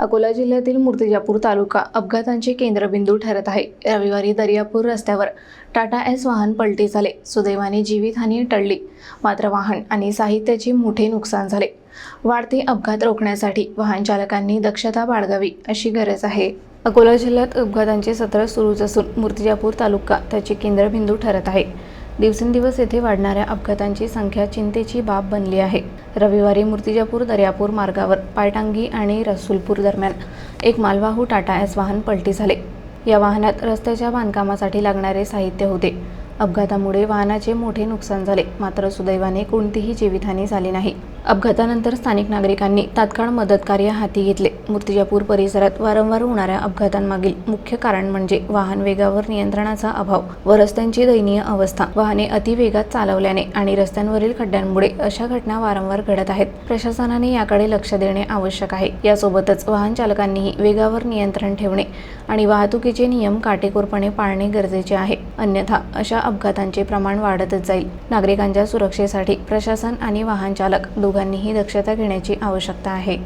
अकोला जिल्ह्यातील मूर्तिजापूर तालुका अपघातांचे केंद्रबिंदू ठरत आहे. रविवारी दर्यापूर रस्त्यावर टाटा एस वाहन पलटी झाले. सुदैवाने जीवितहानी टळली. मात्र वाहन आणि साहित्याचे मोठे नुकसान झाले. वाढते अपघात रोखण्यासाठी वाहन चालकांनी दक्षता बाळगावी अशी गरज आहे. अकोला जिल्ह्यात अपघातांचे सत्र सुरूच असून मूर्तिजापूर तालुका त्याचे केंद्रबिंदू ठरत आहे. दिवसेंदिवस येथे वाढणाऱ्या अपघातांची संख्या चिंतेची बाब बनली आहे. रविवारी मूर्तिजापूर दर्यापूर मार्गावर पायटांगी आणि रसूलपूर दरम्यान एक मालवाहू टाटा एस वाहन पलटी झाले. या वाहनात रस्त्याच्या बांधकामासाठी लागणारे साहित्य होते. अपघातामुळे वाहनाचे मोठे नुकसान झाले. मात्र सुदैवाने कोणतीही जीवितहानी झाली नाही. अपघातानंतर स्थानिक नागरिकांनी तात्काळ मदत कार्य हाती घेतले. मूर्तिजापूर परिसरात वारंवार होणाऱ्या अपघातांमागील मुख्य कारण म्हणजे वाहन वेगावर नियंत्रणाचा अभाव व रस्त्यांची दयनीय अवस्था. वाहने अतिवेगात चालवल्याने आणि रस्त्यांवरील खड्ड्यांमुळे अशा घटना वारंवार घडत आहेत. प्रशासनाने याकडे लक्ष देणे आवश्यक आहे. यासोबतच वाहन चालकांनीही वेगावर नियंत्रण ठेवणे आणि वाहतुकीचे नियम काटेकोरपणे पाळणे गरजेचे आहे. अन्यथा अशा अपघातांचे प्रमाण वाढतच जाईल. नागरिकांच्या सुरक्षेसाठी प्रशासन आणि वाहन चालक दोघांनीही दक्षता घेण्याची आवश्यकता आहे.